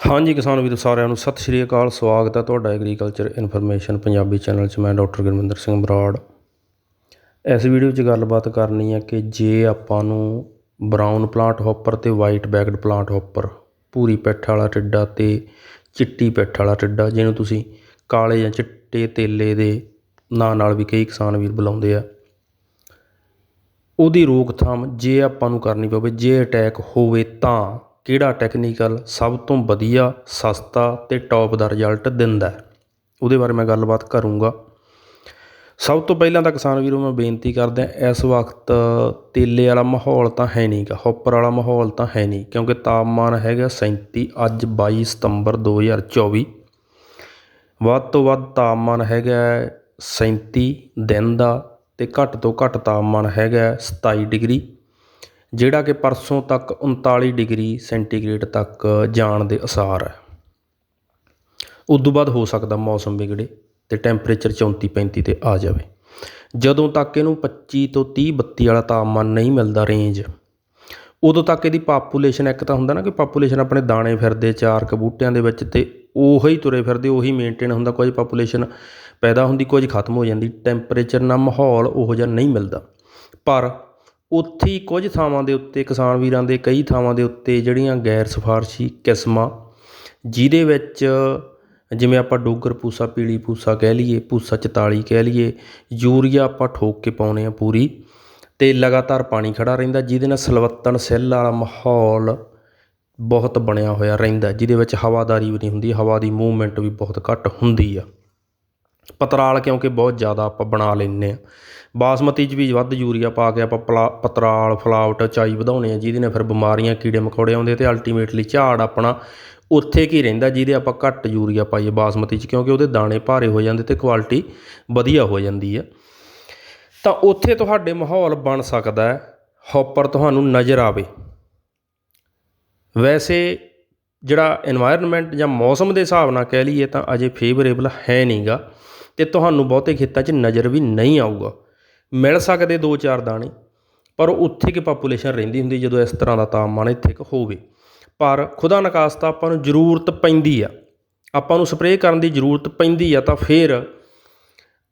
ਹਾਂਜੀ ਕਿਸਾਨ ਵੀਰੋ, ਸਾਰਿਆਂ ਨੂੰ ਸਤਿ ਸ਼੍ਰੀ ਅਕਾਲ, ਸਵਾਗਤ ਹੈ ਤੁਹਾਡਾ ਐਗਰੀਕਲਚਰ ਇਨਫੋਰਮੇਸ਼ਨ ਪੰਜਾਬੀ ਚੈਨਲ 'ਚ। ਮੈਂ ਡਾਕਟਰ ਗੁਰਮਿੰਦਰ ਸਿੰਘ ਬਰਾੜ। ਇਸ ਵੀਡੀਓ 'ਚ ਗੱਲਬਾਤ ਕਰਨੀ ਹੈ ਕਿ ਜੇ ਆਪਾਂ ਨੂੰ ਬਰਾਊਨ ਪਲਾਂਟ ਹੌਪਰ ਤੇ ਵਾਈਟ ਬੈਕਡ ਪਲਾਂਟ ਹੌਪਰ ਪੂਰੀ ਪਿੱਠ ਵਾਲਾ ਟਿੱਡਾ ਤੇ ਚਿੱਟੀ ਪਿੱਠ ਵਾਲਾ ਟਿੱਡਾ, ਜਿਹਨੂੰ ਤੁਸੀਂ ਕਾਲੇ ਜਾਂ ਚਿੱਟੇ ਤੇਲੇ ਦੇ ਨਾਂ ਨਾਲ ਵੀ ਕਈ ਕਿਸਾਨ ਵੀਰ ਬੁਲਾਉਂਦੇ ਆ, ਉਹਦੀ ਰੋਕਥਾਮ ਜੇ ਆਪਾਂ ਨੂੰ ਕਰਨੀ ਪਵੇ, ਜੇ ਅਟੈਕ ਹੋਵੇ ਤਾਂ ਕਿਹੜਾ ਟੈਕਨੀਕਲ ਸਭ ਤੋਂ ਵਧੀਆ, ਸਸਤਾ ਅਤੇ ਟੋਪ ਦਾ ਰਿਜ਼ਲਟ ਦਿੰਦਾ ਉਹਦੇ ਬਾਰੇ ਮੈਂ ਗੱਲਬਾਤ ਕਰੂੰਗਾ। ਸਭ ਤੋਂ ਪਹਿਲਾਂ ਤਾਂ ਕਿਸਾਨ ਵੀਰੋ, ਮੈਂ ਬੇਨਤੀ ਕਰਦਾ, ਇਸ ਵਕਤ ਤੇਲੇ ਵਾਲਾ ਮਾਹੌਲ ਤਾਂ ਹੈ ਨਹੀਂਗਾ ਹੌਪਰ ਵਾਲਾ ਮਾਹੌਲ ਤਾਂ ਹੈ ਨਹੀਂ, ਕਿਉਂਕਿ ਤਾਪਮਾਨ ਹੈਗਾ 37 ਅੱਜ 22 ਸਤੰਬਰ 2024 ਵੱਧ ਤੋਂ ਵੱਧ ਤਾਪਮਾਨ ਹੈਗਾ 37 ਦਿਨ ਦਾ ਤੇ ਘੱਟ ਤੋਂ ਘੱਟ ਤਾਪਮਾਨ ਹੈਗਾ 27 ਡਿਗਰੀ। ਜਿਹੜਾ ਕਿ ਪਰਸੋਂ ਤੱਕ 39 ਡਿਗਰੀ ਸੈਂਟੀਗ੍ਰੇਡ ਤੱਕ ਜਾਣ ਦੇ ਅਸਾਰ ਹੈ। ਉਦੋਂ ਬਾਅਦ ਹੋ ਸਕਦਾ ਮੌਸਮ ਵਿਗੜੇ ਤੇ ਟੈਂਪਰੇਚਰ 34 35 ਤੇ ਆ ਜਾਵੇ। ਜਦੋਂ ਤੱਕ ਇਹਨੂੰ 25 ਤੋਂ 30 32 ਵਾਲਾ ਤਾਪਮਾਨ ਨਹੀਂ ਮਿਲਦਾ ਰੇਂਜ ਉਦੋਂ ਤੱਕ ਇਹਦੀ ਪਾਪੂਲੇਸ਼ਨ ਇੱਕ ਤਾਂ ਹੁੰਦਾ ਨਾ ਕਿ ਪਾਪੂਲੇਸ਼ਨ ਆਪਣੇ ਦਾਣੇ ਫਿਰਦੇ, ਚਾਰ ਕਬੂਟਿਆਂ ਦੇ ਵਿੱਚ ਤੇ ਉਹੀ ਤੁਰੇ ਫਿਰਦੇ, ਉਹੀ ਮੇਨਟੇਨ ਹੁੰਦਾ ਕੁਝ ਪਾਪੂਲੇਸ਼ਨ ਪੈਦਾ ਹੁੰਦੀ, ਕੁਝ ਖਤਮ ਹੋ ਜਾਂਦੀ, ਟੈਂਪਰੇਚਰ ਨਾਲ ਮਾਹੌਲ ਉਹੋ ਜਿਹਾ ਨਹੀਂ ਮਿਲਦਾ। ਪਰ ਉੱਥੇ ਹੀ ਕੁਝ ਥਾਵਾਂ ਦੇ ਉੱਤੇ ਕਿਸਾਨ ਵੀਰਾਂ ਦੇ ਕਈ ਥਾਵਾਂ ਦੇ ਉੱਤੇ ਜਿਹੜੀਆਂ ਗੈਰ ਸਿਫਾਰਸ਼ੀ ਕਿਸਮਾਂ, ਜਿਹਦੇ ਵਿੱਚ ਜਿਵੇਂ ਆਪਾਂ ਡੋਗਰ ਪੂਸਾ, ਪੀਲੀ ਪੂਸਾ ਕਹਿ ਲਈਏ, ਪੂਸਾ 44 ਕਹਿ ਲਈਏ, ਯੂਰੀਆ ਆਪਾਂ ਠੋਕ ਕੇ ਪਾਉਂਦੇ ਹਾਂ ਪੂਰੀ ਅਤੇ ਲਗਾਤਾਰ ਪਾਣੀ ਖੜ੍ਹਾ ਰਹਿੰਦਾ, ਜਿਹਦੇ ਨਾਲ ਸਲਵੱਤਣ ਸੈੱਲ ਵਾਲਾ ਮਾਹੌਲ ਬਹੁਤ ਬਣਿਆ ਹੋਇਆ ਰਹਿੰਦਾ, ਜਿਹਦੇ ਵਿੱਚ ਹਵਾਦਾਰੀ ਵੀ ਨਹੀਂ ਹੁੰਦੀ, ਹਵਾ ਦੀ ਮੂਵਮੈਂਟ ਵੀ ਬਹੁਤ ਘੱਟ ਹੁੰਦੀ ਆ। ਪਤਰਾਲ ਕਿਉਂਕਿ ਬਹੁਤ ਜ਼ਿਆਦਾ ਆਪਾਂ ਬਣਾ ਲੈਂਦੇ ਹਾਂ ਬਾਸਮਤੀ 'ਚ ਵੀ ਵੱਧ ਯੂਰੀਆ ਪਾ ਕੇ ਆਪਾਂ ਪਲਾ, ਪਤਰਾਲ, ਫਲਾਵਟ, ਚਾਈ ਵਧਾਉਂਦੇ ਆ, ਜਿਹਦੇ ਨਾਲ ਫਿਰ ਬਿਮਾਰੀਆਂ, ਕੀੜੇ ਮਕੌੜੇ ਆਉਂਦੇ ਅਤੇ ਅਲਟੀਮੇਟਲੀ ਝਾੜ ਆਪਣਾ ਉੱਥੇ ਕੀ ਰਹਿੰਦਾ, ਜਿਹਦੇ ਆਪਾਂ ਘੱਟ ਯੂਰੀਆ ਪਾਈਏ ਬਾਸਮਤੀ 'ਚ, ਕਿਉਂਕਿ ਉਹਦੇ ਦਾਣੇ ਭਾਰੇ ਹੋ ਜਾਂਦੇ ਅਤੇ ਕੁਆਲਿਟੀ ਵਧੀਆ ਹੋ ਜਾਂਦੀ ਆ। ਤਾਂ ਉੱਥੇ ਤੁਹਾਡੇ ਮਾਹੌਲ ਬਣ ਸਕਦਾ ਹੈ, ਹੌਪਰ ਤੁਹਾਨੂੰ ਨਜ਼ਰ ਆਵੇ। ਵੈਸੇ ਜਿਹੜਾ এনवायरमेंट ਜਾਂ ਮੌਸਮ ਦੇ ਹਿਸਾਬ ਨਾਲ ਕਹਿ ਲਈਏ ਤਾਂ ਅਜੇ ਫੇਵਰੇਬਲ ਹੈ ਨਹੀਂਗਾ ਤੇ ਤੁਹਾਨੂੰ ਬਹੁਤੇ ਖੇਤਾਂ 'ਚ ਨਜ਼ਰ ਵੀ ਨਹੀਂ ਆਊਗਾ। ਮਿਲ ਸਕਦੇ ਦੋ ਚਾਰ ਦਾਣੇ, ਪਰ ਉੱਥੇ ਕਿ ਪਾਪੂਲੇਸ਼ਨ ਰਹਿੰਦੀ ਹੁੰਦੀ ਜਦੋਂ ਇਸ ਤਰ੍ਹਾਂ ਦਾ ਤਾਪਮਾਨ ਇੱਥੇ ਕੁ ਹੋਵੇ। ਪਰ ਖੁਦਾ ਨਕਾਸਤਾ ਆਪਾਂ ਨੂੰ ਜ਼ਰੂਰਤ ਪੈਂਦੀ ਆ। ਆਪਾਂ ਨੂੰ ਸਪਰੇਅ ਕਰਨ ਦੀ ਜ਼ਰੂਰਤ ਪੈਂਦੀ ਆ ਤਾਂ ਫਿਰ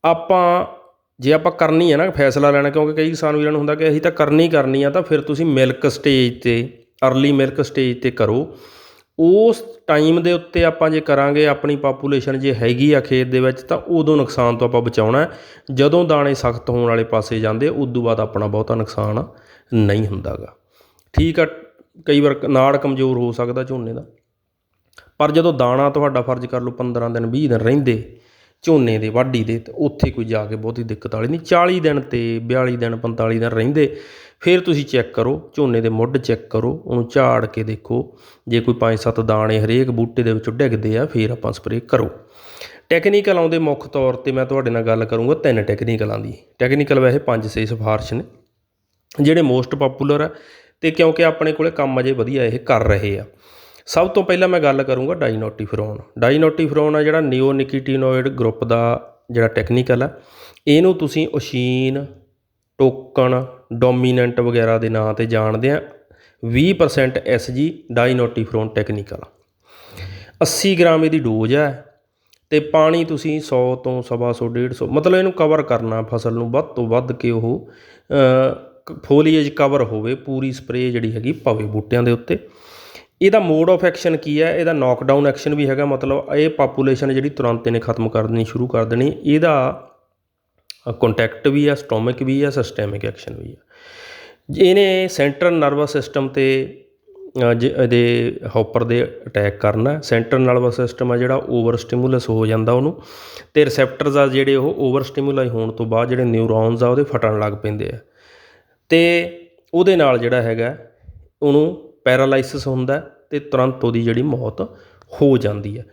ਆਪਾਂ, ਜੇ ਆਪਾਂ ਕਰਨੀ ਹੈ ਨਾ ਫੈਸਲਾ ਲੈਣਾ, ਕਿਉਂਕਿ ਕਈ ਕਿਸਾਨ ਵੀਰਾਂ ਨੂੰ ਹੁੰਦਾ ਕਿ ਅਸੀਂ ਤਾਂ ਕਰਨੀ ਕਰਨੀ ਆ, ਤਾਂ ਫਿਰ ਤੁਸੀਂ ਮਿਲਕ ਸਟੇਜ ਤੇ ਅਰਲੀ ਮਿਲਕ ਸਟੇਜ ਤੇ ਕਰੋ। ਉਸ ਟਾਈਮ ਦੇ ਉੱਤੇ ਆਪਾਂ ਜੇ ਕਰਾਂਗੇ, ਆਪਣੀ ਪਾਪੂਲੇਸ਼ਨ ਜੇ ਹੈਗੀ ਆ ਖੇਤ ਦੇ ਵਿੱਚ, ਤਾਂ ਉਦੋਂ ਨੁਕਸਾਨ ਤੋਂ ਆਪਾਂ ਬਚਾਉਣਾ ਜਦੋਂ ਦਾਣੇ ਸਖਤ ਹੋਣ ਵਾਲੇ ਪਾਸੇ ਜਾਂਦੇ ਉਦੋਂ ਬਾਅਦ ਆਪਣਾ ਬਹੁਤਾ ਨੁਕਸਾਨ ਨਹੀਂ ਹੁੰਦਾਗਾ। ਠੀਕ ਆ, ਕਈ ਵਾਰ ਨਾੜ ਕਮਜ਼ੋਰ ਹੋ ਸਕਦਾ ਝੋਨੇ ਦਾ। ਪਰ ਜਦੋਂ ਦਾਣਾ ਤੁਹਾਡਾ ਫਰਜ਼ ਕਰ ਲਓ 15 ਦਿਨ 20 ਦਿਨ ਰਹਿੰਦੇ, ਝੋਨੇ ਦੇ, ਵਾਢੀ ਦੇ, ਤੇ ਉੱਥੇ ਕੋਈ ਜਾ ਕੇ ਬਹੁਤੀ ਦਿੱਕਤ ਵਾਲੀ ਨਹੀਂ। 40 ਦਿਨ ਤੇ 42 ਦਿਨ 45 ਦਿਨ ਰਹਿੰਦੇ ਫਿਰ ਤੁਸੀਂ ਚੈੱਕ ਕਰੋ, ਝੋਨੇ ਦੇ ਮੁੱਢ ਚੈੱਕ ਕਰੋ, ਉਹਨੂੰ ਝਾੜ ਕੇ ਦੇਖੋ। ਜੇ ਕੋਈ 5-7 ਦਾਣੇ ਹਰੇਕ ਬੂਟੇ ਦੇ ਵਿੱਚੋਂ ਡਿੱਗਦੇ ਆ, ਫਿਰ ਆਪਾਂ ਸਪਰੇਅ ਕਰੋ। ਟੈਕਨੀਕਲ ਆਉਂਦੇ ਮੁੱਖ ਤੌਰ ਤੇ ਮੈਂ ਤੁਹਾਡੇ ਨਾਲ ਗੱਲ ਕਰੂੰਗਾ ਤਿੰਨ ਟੈਕਨੀਕਲਾਂ ਦੀ। ਟੈਕਨੀਕਲ ਵੈਸੇ 5-6 ਸਿਫਾਰਸ਼ ਨੇ, ਜਿਹੜੇ ਮੋਸਟ ਪਪੂਲਰ ਆ ਤੇ ਕਿਉਂਕਿ ਆਪਣੇ ਕੋਲੇ ਕੰਮ ਅਜੇ ਵਧੀਆ ਇਹ ਕਰ ਰਹੇ ਆ। ਸਭ ਤੋਂ ਪਹਿਲਾਂ ਮੈਂ ਗੱਲ ਕਰੂੰਗਾ ਡਾਈਨੋਟੀਫਰੋਨ ਡਾਈਨੋਟੀਫਰੋਨ ਆ ਜਿਹੜਾ ਨਿਓਨਿਕੀਟੀਨੋਇਡ ਗਰੁੱਪ ਦਾ ਜਿਹੜਾ ਟੈਕਨੀਕਲ ਆ, ਇਹਨੂੰ ਤੁਸੀਂ ਓਸ਼ੀਨ ਟੋਕਨ ਡੋਮੀਨੈਂਟ ਵਗੈਰਾ ਦੇ ਨਾਂ ਤੇ ਜਾਣਦੇ ਆ। 20% ਐਸਜੀ ਡਾਈਨੋਟੀਫਰੋਨ ਟੈਕਨੀਕਲ 80 ਗ੍ਰਾਮ ਇਹਦੀ ਡੋਜ਼ ਹੈ ਤੇ ਪਾਣੀ ਤੁਸੀਂ 100 ਤੋਂ ਸਵਾ ਸੌ 150 ਮਤਲਬ ਇਹਨੂੰ ਕਵਰ ਕਰਨਾ ਫਸਲ ਨੂੰ ਵੱਧ ਤੋਂ ਵੱਧ ਕੇ ਉਹ ਫੋਲੀਏਜ ਕਵਰ ਹੋਵੇ, ਪੂਰੀ ਸਪਰੇਅ ਜਿਹੜੀ ਹੈਗੀ ਪਵੇ ਬੂਟਿਆਂ ਦੇ ਉੱਤੇ। ਇਹਦਾ ਮੋਡ ਆਫ ਐਕਸ਼ਨ ਕੀ ਹੈ? ਇਹਦਾ ਨੌਕਡਾਊਨ ਐਕਸ਼ਨ ਵੀ ਹੈਗਾ, ਮਤਲਬ ਇਹ ਪਾਪੂਲੇਸ਼ਨ ਜਿਹੜੀ ਤੁਰੰਤ ਇਹਨੇ ਖਤਮ ਕਰ ਦੇਣੀ ਸ਼ੁਰੂ ਕਰ ਦੇਣੀ। ਇਹਦਾ ਕੰਟੈਕਟ ਵੀ ਆ ਸਟੋਮਿਕ ਵੀ ਆ ਸਿਸਟੈਮਿਕ ਐਕਸ਼ਨ ਵੀ ਆ। ਇਹਨੇ ਸੈਂਟਰਲ ਨਰਵਸ ਸਿਸਟਮ ਤੇ ਅ, ਜ ਇਹਦੇ ਹੌਪਰ ਦੇ ਅਟੈਕ ਕਰਨਾ ਸੈਂਟਰਲ ਨਰਵਸ ਸਿਸਟਮ ਆ ਜਿਹੜਾ ਓਵਰ ਸਟਿਮੂਲਸ ਹੋ ਜਾਂਦਾ ਉਹਨੂੰ ਤੇ ਰਿਸੈਪਟਰਸ ਆ ਜਿਹੜੇ ਉਹ ਓਵਰ ਸਟਿਮੂਲਾਈ ਹੋਣ ਤੋਂ ਬਾਅਦ ਜਿਹੜੇ ਨਿਊਰੋਨਸ ਆ ਉਹਦੇ ਫਟਣ ਲੱਗ ਪੈਂਦੇ ਆ। ਤੇ ਉਹਦੇ ਨਾਲ ਜਿਹੜਾ ਹੈਗਾ ਉਹਨੂੰ ਪੈਰਾਲਾਈਸਿਸ ਹੁੰਦਾ ਤੇ ਤੁਰੰਤ ਉਹਦੀ ਜਿਹੜੀ ਮੌਤ ਹੋ ਜਾਂਦੀ ਹੈ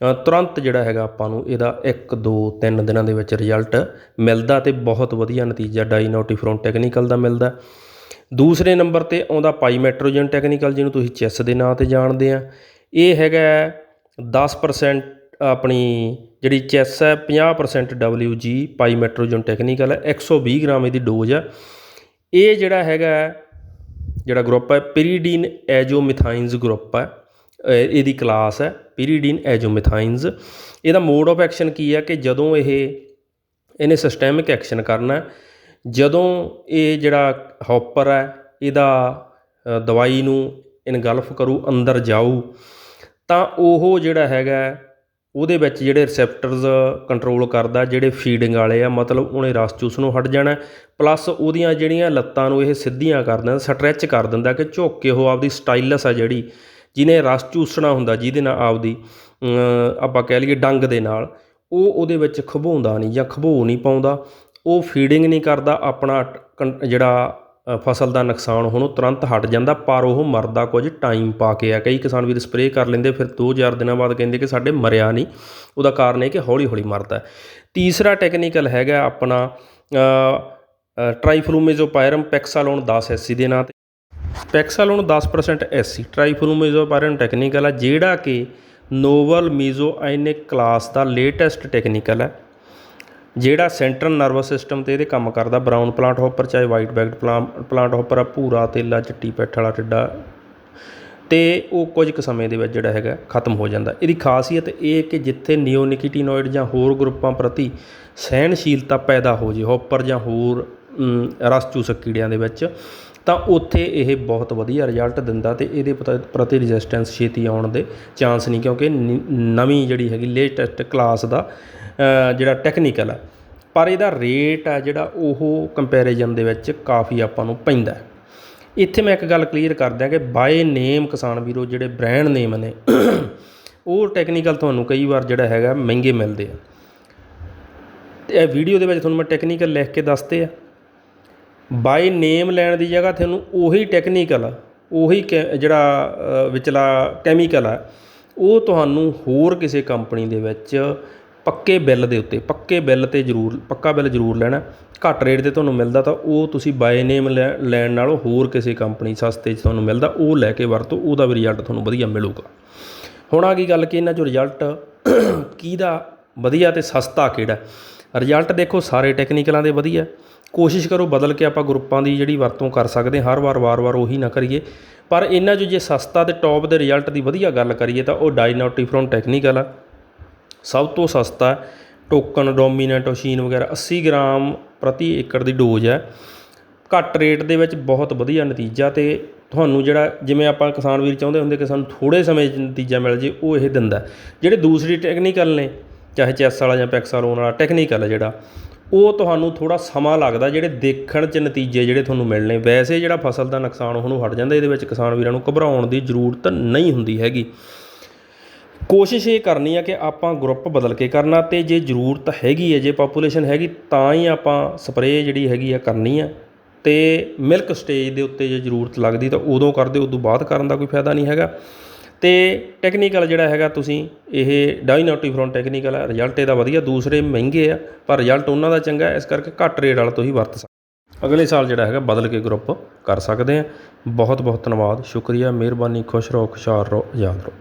ਤੁਰੰਤ ਜਿਹੜਾ ਹੈਗਾ ਆਪਾਂ ਨੂੰ ਇਹਦਾ 1 2 3 ਦਿਨਾਂ ਦੇ ਵਿੱਚ ਰਿਜ਼ਲਟ ਮਿਲਦਾ ਅਤੇ ਬਹੁਤ ਵਧੀਆ ਨਤੀਜਾ ਡਾਈਨੋਟੀਫਰੋਨ ਟੈਕਨੀਕਲ ਦਾ ਮਿਲਦਾ। ਦੂਸਰੇ ਨੰਬਰ ਤੇ ਆਉਂਦਾ ਪਾਈਮੈਟਰੋਜਨ ਟੈਕਨੀਕਲ ਜਿਹਨੂੰ ਤੁਸੀਂ ਚੈਸ ਦੇ ਨਾਂ ਤੇ ਜਾਣਦੇ ਆ। ਇਹ ਹੈਗਾ 10% ਆਪਣੀ ਜਿਹੜੀ ਚੈਸ ਹੈ 50% WG ਪਾਈਮੈਟਰੋਜਨ ਟੈਕਨੀਕਲ ਹੈ 120 ਗ੍ਰਾਮ ਇਹਦੀ ਡੋਜ਼ ਹੈ। ਇਹ ਜਿਹੜਾ ਹੈਗਾ ਜਿਹੜਾ ਗਰੁੱਪ ਹੈ ਪਿਰੀਡੀਨ ਐਜੋਮਿਥਾਈਨਸ ਗਰੁੱਪ ਹੈ ਇਹਦੀ ਕਲਾਸ ਹੈ। ਪੀਰੀਡੀਨ ਐਜੋਮਿਥਾਈਨਸ ਇਹਦਾ ਮੋਡ ਆਫ ਐਕਸ਼ਨ ਕੀ ਹੈ ਕਿ ਜਦੋਂ ਇਹ, ਇਹਨੇ ਸਿਸਟੈਮਿਕ ਐਕਸ਼ਨ ਕਰਨਾ ਜਦੋਂ ਇਹ ਜਿਹੜਾ ਹੌਪਰ ਹੈ, ਇਹਦਾ ਦਵਾਈ ਨੂੰ ਇਨਗਲਫ ਕਰੂ, ਅੰਦਰ ਜਾਊ, ਤਾਂ ਉਹ ਜਿਹੜਾ ਹੈਗਾ ਉਹਦੇ ਵਿੱਚ ਜਿਹੜੇ ਰਿਸੈਪਟਰਸ ਕੰਟਰੋਲ ਕਰਦਾ, ਜਿਹੜੇ ਫੀਡਿੰਗ ਵਾਲੇ ਆ, ਮਤਲਬ ਉਹਨੇ ਰਸ ਚੂਸ ਨੂੰ ਹਟ ਜਾਣਾ ਪਲੱਸ ਉਹਦੀਆਂ ਜਿਹੜੀਆਂ ਲੱਤਾਂ ਨੂੰ ਇਹ ਸਿੱਧੀਆਂ ਕਰ ਦਿੰਦਾ ਸਟਰੈਚ ਕਰ ਦਿੰਦਾ ਕਿ ਝੁੱਕ ਕੇ ਉਹ ਆਪਦੀ ਸਟਾਈਲਸ ਆ ਜਿਹੜੀ ਜਿਹਨੇ ਰਸ ਚੂਸਣਾ ਹੁੰਦਾ, ਜਿਹਦੇ ਨਾਲ ਆਪਦੀ ਆਪਾਂ ਕਹਿ ਲਈਏ ਡੰਗ ਦੇ ਨਾਲ, ਉਹ ਉਹਦੇ ਵਿੱਚ ਖਬੋਂਦਾ ਨਹੀਂ ਜਾਂ ਖਬੋ ਨਹੀਂ ਪਾਉਂਦਾ, ਉਹ ਫੀਡਿੰਗ ਨਹੀਂ ਕਰਦਾ, ਆਪਣਾ ਟ- ਜਿਹੜਾ ਫਸਲ ਦਾ ਨੁਕਸਾਨ ਹੋਣੋਂ ਤੁਰੰਤ ਹਟ ਜਾਂਦਾ, ਪਰ ਉਹ ਮਰਦਾ ਕੁਝ ਟਾਈਮ ਪਾ ਕੇ ਆ। ਕਈ ਕਿਸਾਨ ਵੀਰ ਸਪਰੇਅ ਕਰ ਲੈਂਦੇ, ਫਿਰ 2000 ਦਿਨਾਂ ਬਾਅਦ ਕਹਿੰਦੇ ਕਿ ਸਾਡੇ ਮਰਿਆ ਨਹੀਂ। ਉਹਦਾ ਕਾਰਨ ਇਹ ਕਿ ਹੌਲੀ ਹੌਲੀ ਮਰਦਾ ਤੀਸਰਾ ਟੈਕਨੀਕਲ ਹੈਗਾ ਆਪਣਾ ਟ੍ਰਾਈਫਲੂਮੇਜ਼ੋਪਾਇਰਮ ਪੈਕਸਾਲੋਨ 10 ਐਸਸੀ ਦੇ ਨਾਂ ਤੇ। ਪੈਕਸਾਲੋਨ 10% ਐਸਸੀ ਟ੍ਰਾਈਫਲੂਮੇਜ਼ੋਪਾਇਰਮ ਟੈਕਨੀਕਲ ਹੈ ਜਿਹੜਾ ਕਿ ਨੋਵਲ ਮੀਜ਼ੋਆਇਨਿਕ ਕਲਾਸ ਦਾ ਲੇਟੈਸਟ ਟੈਕਨੀਕਲ ਹੈ, ਜਿਹੜਾ ਸੈਂਟਰਲ ਨਰਵਸ ਸਿਸਟਮ ਤੇ ਇਹਦੇ ਕੰਮ ਕਰਦਾ, ਬਰਾਊਨ ਪਲਾਂਟ ਹੌਪਰ, ਚਾਹੇ ਵਾਈਟ ਬੈਕਡ ਪਲਾਂਟ ਹੌਪਰ ਆ, ਭੂਰਾ, ਤੇਲਾ, ਚਿੱਟੀ, ਪੈਠ ਵਾਲਾ ਟਿੱਡਾ, ਤੇ ਉਹ ਕੁਝ ਕੁ ਸਮੇਂ ਦੇ ਵਿੱਚ ਜਿਹੜਾ ਹੈਗਾ ਖਤਮ ਹੋ ਜਾਂਦਾ। ਇਹਦੀ ਖਾਸੀਅਤ ਇਹ ਕਿ ਜਿੱਥੇ ਨਿਓਨਿਕੋਟੀਨੋਇਡ ਜਾਂ ਹੋਰ ਗਰੁੱਪਾਂ ਪ੍ਰਤੀ ਸਹਿਣਸ਼ੀਲਤਾ ਪੈਦਾ ਹੋ ਜੇ, ਹੌਪਰ ਜਾਂ ਹੋਰ ਰਸ ਚੂਸਕ ਕੀੜਿਆਂ ਦੇ ਵਿੱਚ ਤਾਂ ਉੱਥੇ ਇਹ ਬਹੁਤ ਵਧੀਆ ਰਿਜ਼ਲਟ ਦਿੰਦਾ ਅਤੇ ਇਹਦੇ ਪਤਾ- ਪ੍ਰਤੀ ਰਜਿਸਟੈਂਸ ਛੇਤੀ ਆਉਣ ਦੇ ਚਾਂਸ ਨਹੀਂ, ਕਿਉਂਕਿ ਨ- ਨਵੀਂ ਜਿਹੜੀ ਹੈਗੀ ਲੇਟੈਸਟ ਕਲਾਸ ਦਾ ਜਿਹੜਾ ਟੈਕਨੀਕਲ ਆ, ਪਰ ਇਹਦਾ ਰੇਟ ਆ ਜਿਹੜਾ ਉਹ ਕੰਪੈਰੀਜ਼ਨ ਦੇ ਵਿੱਚ ਕਾਫੀ ਆਪਾਂ ਨੂੰ ਪੈਂਦਾ ਇੱਥੇ ਮੈਂ ਇੱਕ ਗੱਲ ਕਲੀਅਰ ਕਰ ਦਿਆਂ ਕਿ ਬਾਏ ਨੇਮ ਕਿਸਾਨ ਵੀਰੋ, ਜਿਹੜੇ ਬ੍ਰਾਂਡ ਨੇਮ ਨੇ, ਉਹ ਟੈਕਨੀਕਲ ਤੁਹਾਨੂੰ ਕਈ ਵਾਰ ਜਿਹੜਾ ਹੈਗਾ ਮਹਿੰਗੇ ਮਿਲਦੇ ਆ। ਤੇ ਇਹ ਵੀਡੀਓ ਦੇ ਵਿੱਚ ਤੁਹਾਨੂੰ ਮੈਂ ਟੈਕਨੀਕਲ ਲਿਖ ਕੇ ਦੱਸਦੇ ਆ। ਬਾਏ ਨੇਮ ਲੈਣ ਦੀ ਜਗ੍ਹਾ ਤੁਹਾਨੂੰ ਉਹੀ ਟੈਕਨੀਕਲ ਉਹੀ ਕੈ- ਜਿਹੜਾ ਵਿਚਲਾ ਕੈਮੀਕਲ ਆ, ਉਹ ਤੁਹਾਨੂੰ ਹੋਰ ਕਿਸੇ ਕੰਪਨੀ ਦੇ ਵਿੱਚ ਪੱਕੇ ਬਿੱਲ ਦੇ ਉੱਤੇ, ਪੱਕੇ ਬਿੱਲ ਤੇ ਜ਼ਰੂਰ, ਪੱਕਾ ਬਿੱਲ ਜ਼ਰੂਰ ਲੈਣਾ, ਘੱਟ ਰੇਟ ਤੇ ਤੁਹਾਨੂੰ ਮਿਲਦਾ ਤਾਂ ਉਹ ਤੁਸੀਂ ਬਾਏ ਨੇਮ ਲੈਣ ਨਾਲੋਂ ਹੋਰ ਕਿਸੇ ਕੰਪਨੀ ਸਸਤੇ 'ਚ ਤੁਹਾਨੂੰ ਮਿਲਦਾ, ਉਹ ਲੈ ਕੇ ਵਰਤੋ, ਉਹਦਾ ਵੀ ਰਿਜ਼ਲਟ ਤੁਹਾਨੂੰ ਵਧੀਆ ਮਿਲੂਗਾ। ਹੁਣ ਆ ਗਈ ਗੱਲ ਕਿ ਇਹਨਾਂ ਚੋਂ ਰਿਜ਼ਲਟ ਕਿਹਦਾ ਵਧੀਆ ਤੇ ਸਸਤਾ ਕਿਹੜਾ? ਰਿਜ਼ਲਟ ਦੇਖੋ ਸਾਰੇ ਟੈਕਨੀਕਲਾਂ ਦੇ ਵਧੀਆ ਕੋਸ਼ਿਸ਼ ਕਰੋ ਬਦਲ ਕੇ ਆਪਾਂ ਗਰੁੱਪਾਂ ਦੀ ਜਿਹੜੀ ਵਰਤੋਂ ਕਰ ਸਕਦੇ ਹਾਂ, ਹਰ ਵਾਰ ਵਾਰ-ਵਾਰ ਉਹੀ ਨਾ ਕਰੀਏ। ਪਰ ਇਹਨਾਂ 'ਚੋਂ ਜੇ ਸਸਤਾ ਤੇ ਟੌਪ ਦੇ ਰਿਜ਼ਲਟ ਦੀ ਵਧੀਆ ਗੱਲ ਕਰੀਏ ਤਾਂ ਉਹ ਡਾਈਨੋਟੀਫਰੋਨ ਟੈਕਨੀਕਲ ਆ ਸਭ ਤੋਂ ਸਸਤਾ ਟੋਕਨ ਡੋਮੀਨੈਂਟ ਓਸ਼ੀਨ ਵਗੈਰਾ 80 ਗ੍ਰਾਮ ਪ੍ਰਤੀ ਏਕੜ ਦੀ ਡੋਜ਼ ਹੈ। ਘੱਟ ਰੇਟ ਦੇ ਵਿੱਚ ਬਹੁਤ ਵਧੀਆ ਨਤੀਜਾ ਤੇ ਤੁਹਾਨੂੰ ਜਿਹੜਾ, ਜਿਵੇਂ ਆਪਾਂ ਕਿਸਾਨ ਵੀਰ ਚਾਹੁੰਦੇ ਹੁੰਦੇ ਕਿ ਸਾਨੂੰ ਥੋੜੇ ਸਮੇਂ 'ਚ ਨਤੀਜਾ ਮਿਲ ਜੇ, ਉਹ ਇਹ ਦਿੰਦਾ। ਜਿਹੜੇ ਦੂਸਰੀ ਟੈਕਨੀਕਲ ਨੇ, ਚਾਹੇ ਚੈਸ ਵਾਲਾ ਜਾਂ ਪੈਕਸਾਲੋਨ ਵਾਲਾ ਟੈਕਨੀਕਲ ਹੈ ਜਿਹੜਾ ਉਹ ਤੁਹਾਨੂੰ ਥੋੜ੍ਹਾ ਸਮਾਂ ਲੱਗਦਾ ਜਿਹੜੇ ਦੇਖਣ 'ਚ ਨਤੀਜੇ ਜਿਹੜੇ ਤੁਹਾਨੂੰ ਮਿਲਣੇ। ਵੈਸੇ ਜਿਹੜਾ ਫਸਲ ਦਾ ਨੁਕਸਾਨ ਉਹਨੂੰ ਹਟ ਜਾਂਦਾ, ਇਹਦੇ ਵਿੱਚ ਕਿਸਾਨ ਵੀਰਾਂ ਨੂੰ ਘਬਰਾਉਣ ਦੀ ਜ਼ਰੂਰਤ ਨਹੀਂ ਹੁੰਦੀ ਹੈਗੀ। ਕੋਸ਼ਿਸ਼ ਇਹ ਕਰਨੀ ਆ ਕਿ ਆਪਾਂ ਗਰੁੱਪ ਬਦਲ ਕੇ ਕਰਨਾ ਤੇ ਜੇ ਜ਼ਰੂਰਤ ਹੈਗੀ ਹੈ ਜੇ ਪਾਪੂਲੇਸ਼ਨ ਹੈਗੀ, ਤਾਂ ਹੀ ਆਪਾਂ ਸਪਰੇਅ ਜਿਹੜੀ ਹੈਗੀ ਆ ਕਰਨੀ ਆ ਤੇ ਮਿਲਕ ਸਟੇਜ ਦੇ ਉੱਤੇ ਜੇ ਜ਼ਰੂਰਤ ਲੱਗਦੀ ਤਾਂ ਉਦੋਂ ਕਰਦੇ, ਉਦੋਂ ਬਾਅਦ ਕਰਨ ਦਾ ਕੋਈ ਫਾਇਦਾ ਨਹੀਂ ਹੈਗਾ। ਅਤੇ ਟੈਕਨੀਕਲ ਜਿਹੜਾ ਹੈਗਾ ਤੁਸੀਂ ਇਹ ਡਾਈਨੋਟੀਫਰੋਨ ਟੈਕਨੀਕਲ ਹੈ ਰਿਜ਼ਲਟ ਇਹਦਾ ਵਧੀਆ, ਦੂਸਰੇ ਮਹਿੰਗੇ ਆ, ਪਰ ਰਿਜ਼ਲਟ ਉਹਨਾਂ ਦਾ ਚੰਗਾ, ਇਸ ਕਰਕੇ ਘੱਟ ਰੇਟ ਵਾਲਾ ਤੁਸੀਂ ਵਰਤ ਸਕਦੇ ਅਗਲੇ ਸਾਲ ਜਿਹੜਾ ਹੈਗਾ ਬਦਲ ਕੇ ਗਰੁੱਪ ਕਰ ਸਕਦੇ ਆ। ਬਹੁਤ ਬਹੁਤ ਧੰਨਵਾਦ, ਸ਼ੁਕਰੀਆ, ਮਿਹਰਬਾਨੀ, ਖੁਸ਼ ਰਹੋ, ਖੁਸ਼ਹਾਲ ਰਹੋ, ਆਜ਼ਾਦ ਰਹੋ।